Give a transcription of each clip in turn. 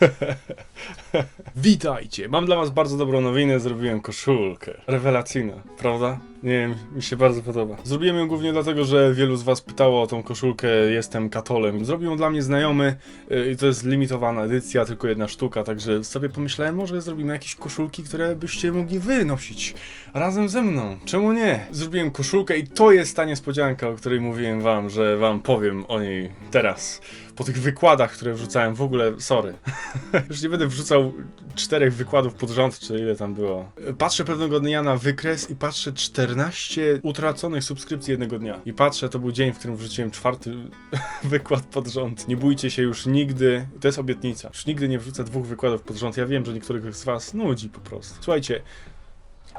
Witajcie! Mam dla was bardzo dobrą nowinę, zrobiłem koszulkę. Rewelacyjna, prawda? Nie wiem, mi się bardzo podoba. Zrobiłem ją głównie dlatego, że wielu z was pytało o tą koszulkę, jestem katolem. Zrobił ją dla mnie znajomy yy, i to jest limitowana edycja, tylko jedna sztuka, także sobie pomyślałem, może zrobimy jakieś koszulki, które byście mogli wynosić razem ze mną. Czemu nie? Zrobiłem koszulkę i to jest ta niespodzianka, o której mówiłem wam, że wam powiem o niej teraz. Po tych wykładach, które wrzucałem, w ogóle, sorry. Już nie będę wrzucał czterech wykładów pod rząd, czy ile tam było. Patrzę pewnego dnia na wykres i patrzę 14 utraconych subskrypcji jednego dnia. I patrzę, to był dzień, w którym wrzuciłem czwarty wykład pod rząd. Nie bójcie się już nigdy, to jest obietnica, już nigdy nie wrzucę dwóch wykładów pod rząd. Ja wiem, że niektórych z was nudzi po prostu. Słuchajcie,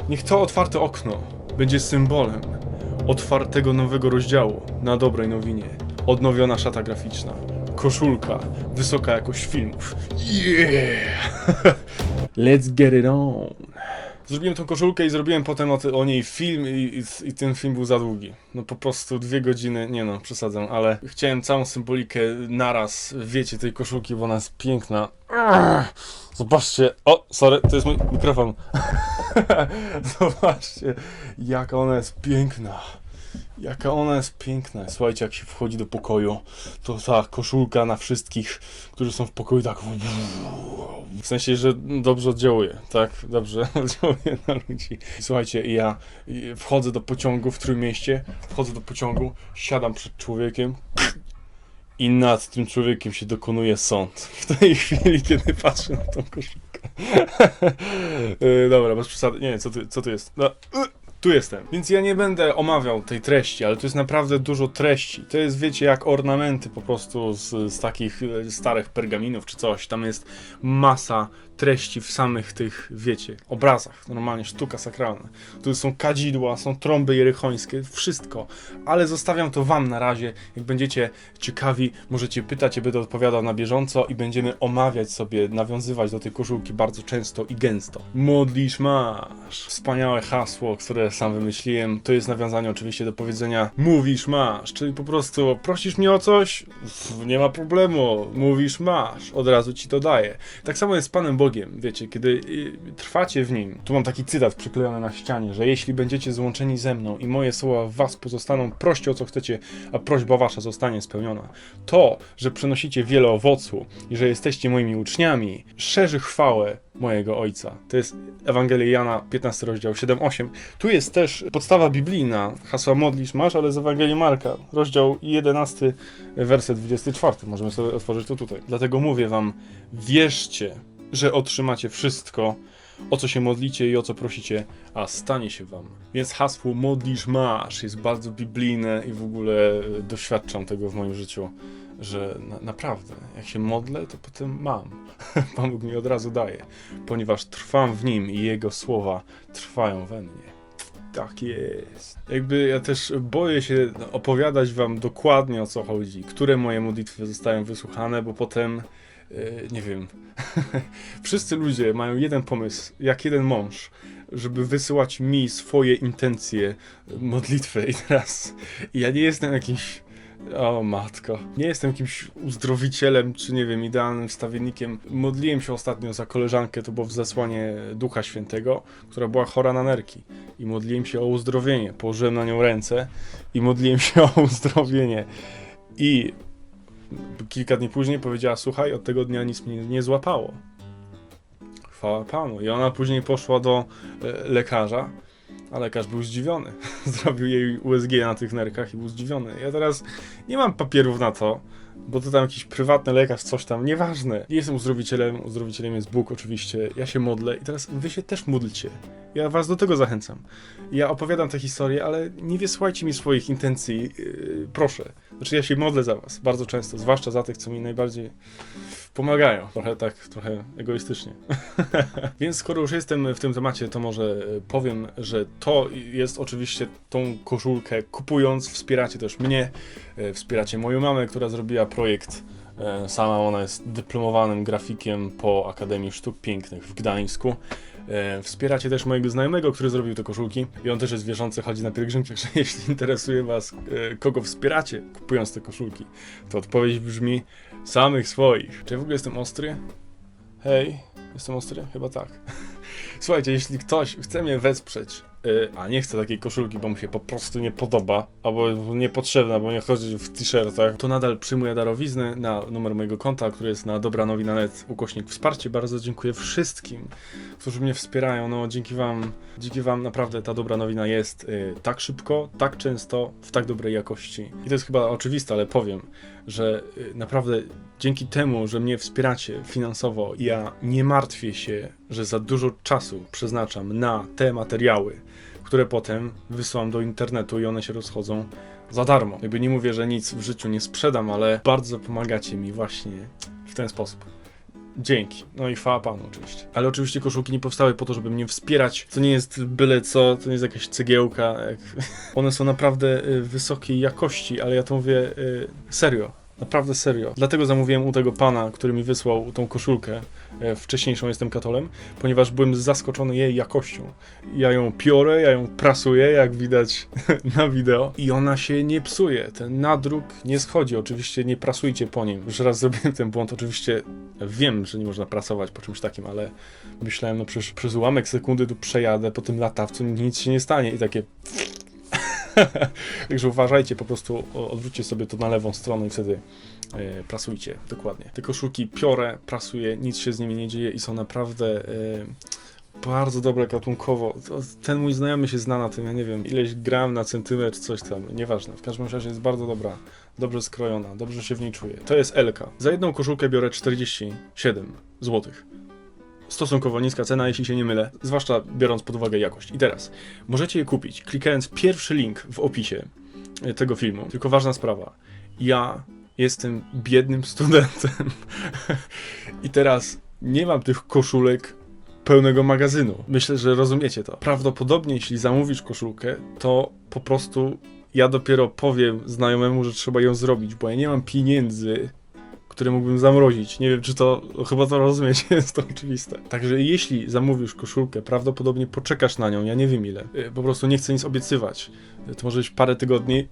niech to otwarte okno będzie symbolem otwartego nowego rozdziału na dobrej nowinie. Odnowiona szata graficzna, koszulka, wysoka jakość filmów. Yeah! Let's get it on. Zrobiłem tą koszulkę i zrobiłem potem o, o niej film i, i, i ten film był za długi. No po prostu dwie godziny, nie no, przesadzam, ale chciałem całą symbolikę naraz, wiecie, tej koszulki, bo ona jest piękna. Zobaczcie, o, sorry, to jest mój mikrofon. Zobaczcie, jaka ona jest piękna. Jaka ona jest piękna. Słuchajcie, jak się wchodzi do pokoju, to ta koszulka na wszystkich, którzy są w pokoju, tak. W sensie, że dobrze oddziałuje, tak? Dobrze oddziałuje na ludzi. Słuchajcie, ja wchodzę do pociągu w Trójmieście, wchodzę do pociągu, siadam przed człowiekiem i nad tym człowiekiem się dokonuje sąd. W tej chwili, kiedy patrzę na tą koszulkę. Yy, Dobra, bez przesady. Nie, co tu, co tu jest? No, y, tu jestem. Więc ja nie będę omawiał tej treści, ale tu jest naprawdę dużo treści. To jest, wiecie, jak ornamenty po prostu z, z takich e, starych pergaminów czy coś. Tam jest masa treści w samych tych, wiecie, obrazach. Normalnie sztuka sakralna. Tu są kadzidła, są trąby jerychońskie, wszystko. Ale zostawiam to wam na razie. Jak będziecie ciekawi, możecie pytać, ja będę odpowiadał na bieżąco i będziemy omawiać sobie, nawiązywać do tej koszulki bardzo często i gęsto. Modlisz masz. Wspaniałe hasło, które sam wymyśliłem. To jest nawiązanie oczywiście do powiedzenia mówisz masz, czyli po prostu prosisz mnie o coś, nie ma problemu, mówisz masz, od razu ci to daję. Tak samo jest z Panem Bogiem, wiecie, kiedy y, trwacie w Nim. Tu mam taki cytat przyklejony na ścianie, że jeśli będziecie złączeni ze mną i moje słowa w was pozostaną, proście o co chcecie, a prośba wasza zostanie spełniona. To, że przynosicie wiele owocu i że jesteście moimi uczniami, szerzy chwałę mojego Ojca. To jest Ewangelia Jana, 15 rozdział 7-8. Tu jest też podstawa biblijna, hasła modlisz masz, ale z Ewangelii Marka, rozdział 11, werset 24. Możemy sobie otworzyć to tutaj. Dlatego mówię wam, wierzcie, że otrzymacie wszystko, o co się modlicie i o co prosicie, a stanie się wam. Więc hasło modlisz masz jest bardzo biblijne i w ogóle e, doświadczam tego w moim życiu, że na, naprawdę, jak się modlę, to potem mam. Pan Bóg mi od razu daje, ponieważ trwam w Nim i Jego słowa trwają we mnie. Tak jest. Jakby ja też boję się opowiadać wam dokładnie o co chodzi, które moje modlitwy zostają wysłuchane, bo potem, e, nie wiem, wszyscy ludzie mają jeden pomysł, jak jeden mąż, żeby wysyłać mi swoje intencje modlitwy i teraz ja nie jestem jakimś o matko. Nie jestem jakimś uzdrowicielem, czy nie wiem, idealnym wstawiennikiem. Modliłem się ostatnio za koleżankę, to było w zesłanie Ducha Świętego, która była chora na nerki. I modliłem się o uzdrowienie. Położyłem na nią ręce i modliłem się o uzdrowienie. I kilka dni później powiedziała, słuchaj, od tego dnia nic mnie nie złapało. Chwała Panu. I ona później poszła do e, lekarza, a lekarz był zdziwiony. Zrobił jej USG na tych nerkach i był zdziwiony. Ja teraz nie mam papierów na to, bo to tam jakiś prywatny lekarz, coś tam, nieważne. Nie jestem uzdrowicielem, uzdrowicielem jest Bóg oczywiście. Ja się modlę i teraz wy się też módlcie. Ja was do tego zachęcam. Ja opowiadam te historie, ale nie wysłajcie mi swoich intencji, yy, proszę. Znaczy ja się modlę za was bardzo często, zwłaszcza za tych, co mi najbardziej pomagają. Trochę tak, trochę egoistycznie. Więc skoro już jestem w tym temacie, to może e, powiem, że to jest oczywiście tą koszulkę kupując, wspieracie też mnie, e, wspieracie moją mamę, która zrobiła projekt e, sama, ona jest dyplomowanym grafikiem po Akademii Sztuk Pięknych w Gdańsku. E, Wspieracie też mojego znajomego, który zrobił te koszulki i on też jest wierzący, chodzi na pielgrzymkę, że jeśli interesuje was, e, kogo wspieracie kupując te koszulki, to odpowiedź brzmi samych swoich. Czy ja w ogóle jestem ostry? Hej, jestem ostry? Chyba tak. Słuchajcie, jeśli ktoś chce mnie wesprzeć, a nie chce takiej koszulki, bo mu się po prostu nie podoba, albo niepotrzebna, bo nie chodzi w t-shirtach, to nadal przyjmuję darowizny na numer mojego konta, który jest na dobranowina.net ukośnik wsparcie. Bardzo dziękuję wszystkim, którzy mnie wspierają. No, dzięki wam, dzięki wam naprawdę ta dobra nowina jest y, tak szybko, tak często, w tak dobrej jakości. I to jest chyba oczywiste, ale powiem, że y, naprawdę dzięki temu, że mnie wspieracie finansowo, ja nie martwię się, że za dużo czasu przeznaczam na te materiały, które potem wysyłam do internetu i one się rozchodzą za darmo. Jakby nie mówię, że nic w życiu nie sprzedam, ale bardzo pomagacie mi właśnie w ten sposób. Dzięki. No i chwała panu oczywiście. Ale oczywiście koszulki nie powstały po to, żeby mnie wspierać. To nie jest byle co, to nie jest jakaś cegiełka. Jak... One są naprawdę y, wysokiej jakości, ale ja to mówię y, serio. Naprawdę serio. Dlatego zamówiłem u tego pana, który mi wysłał tą koszulkę e, wcześniejszą Jestem Katolem, ponieważ byłem zaskoczony jej jakością. Ja ją piorę, ja ją prasuję, jak widać na wideo, i ona się nie psuje. Ten nadruk nie schodzi. Oczywiście nie prasujcie po nim. Już raz zrobiłem ten błąd. Oczywiście wiem, że nie można prasować po czymś takim, ale myślałem, no przecież przez ułamek sekundy tu przejadę po tym latawcu, nic się nie stanie. I takie Także uważajcie, po prostu odwróćcie sobie to na lewą stronę i wtedy e, prasujcie, dokładnie. Te koszulki piorę, prasuję, nic się z nimi nie dzieje i są naprawdę e, bardzo dobre gatunkowo. Ten mój znajomy się zna na tym, ja nie wiem, ileś gram na centymetr, coś tam, nieważne. W każdym razie jest bardzo dobra, dobrze skrojona, dobrze się w niej czuję. To jest Elka. Za jedną koszulkę biorę 47 złotych. Stosunkowo niska cena, jeśli się nie mylę, zwłaszcza biorąc pod uwagę jakość. I teraz, możecie je kupić, klikając pierwszy link w opisie e, tego filmu. Tylko ważna sprawa. Ja jestem biednym studentem. I teraz nie mam tych koszulek pełnego magazynu. Myślę, że rozumiecie to. Prawdopodobnie, jeśli zamówisz koszulkę, to po prostu ja dopiero powiem znajomemu, że trzeba ją zrobić, bo ja nie mam pieniędzy które mógłbym zamrozić. Nie wiem, czy to, chyba to rozumiecie, jest to oczywiste. Także jeśli zamówisz koszulkę, prawdopodobnie poczekasz na nią, ja nie wiem ile. Y, Po prostu nie chcę nic obiecywać. Y, To może być parę tygodni,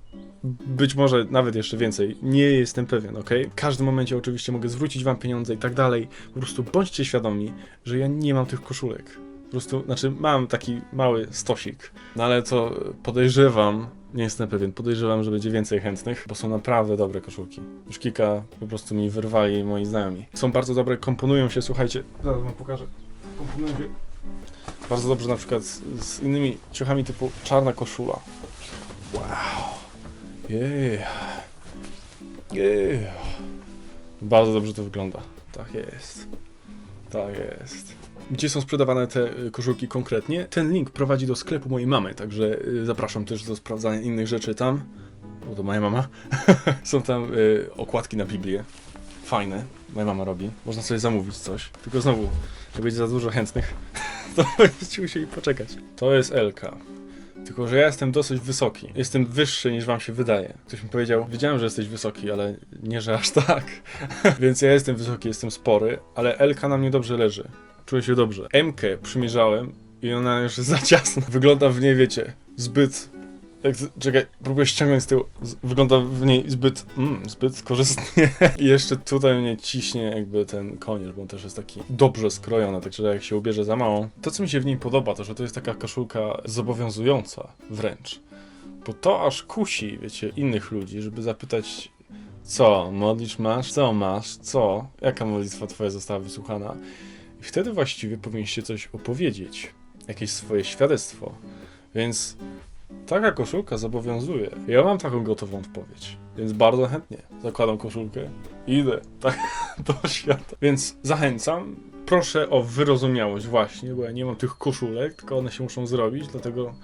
być może nawet jeszcze więcej. Nie jestem pewien, ok? W każdym momencie oczywiście mogę zwrócić wam pieniądze i tak dalej. Po prostu bądźcie świadomi, że ja nie mam tych koszulek. Po prostu, znaczy mam taki mały stosik, no ale to podejrzewam, nie jestem pewien, podejrzewam, że będzie więcej chętnych, bo są naprawdę dobre koszulki. Już kilka po prostu mi wyrwali moi znajomi. Są bardzo dobre, komponują się, słuchajcie, zaraz wam pokażę. Komponują się bardzo dobrze na przykład z, z innymi ciuchami typu czarna koszula. Wow. Yeah. Yeah. Bardzo dobrze to wygląda. Tak jest. Tak jest. Gdzie są sprzedawane te y, koszulki konkretnie? Ten link prowadzi do sklepu mojej mamy, także y, zapraszam też do sprawdzania innych rzeczy tam. Bo to moja mama. są tam y, okładki na Biblię. Fajne. Moja mama robi. Można sobie zamówić coś. Tylko znowu, jak będzie za dużo chętnych, to będziecie musieli poczekać. To jest Elka. Tylko, że ja jestem dosyć wysoki. Jestem wyższy niż wam się wydaje. Ktoś mi powiedział, wiedziałem, że jesteś wysoki, ale nie, że aż tak. Więc ja jestem wysoki, jestem spory, ale Elka na mnie dobrze leży. Czuję się dobrze. M-kę przymierzałem i ona już jest za ciasna. Wygląda w niej, wiecie, zbyt... Jak, czekaj, próbuję ściągnąć z tyłu. Z, wygląda w niej zbyt, mm, zbyt korzystnie. I jeszcze tutaj mnie ciśnie jakby ten koniec, bo on też jest taki dobrze skrojony, także jak się ubierze za małą. To, co mi się w niej podoba, to że to jest taka koszulka zobowiązująca wręcz. Bo to aż kusi, wiecie, innych ludzi, żeby zapytać, co, modlisz masz? Co masz? Co? Jaka modlitwa twoja została wysłuchana? Wtedy właściwie powinniście coś opowiedzieć, jakieś swoje świadectwo. Więc taka koszulka zobowiązuje. Ja mam taką gotową odpowiedź, więc bardzo chętnie zakładam koszulkę i idę tak do świata. Więc zachęcam. Proszę o wyrozumiałość właśnie, bo ja nie mam tych koszulek, tylko one się muszą zrobić, dlatego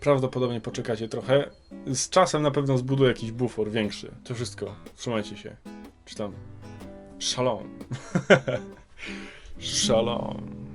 prawdopodobnie poczekacie trochę. Z czasem na pewno zbuduję jakiś bufor większy. To wszystko. Trzymajcie się. Czy tam. Shalom. Shalom.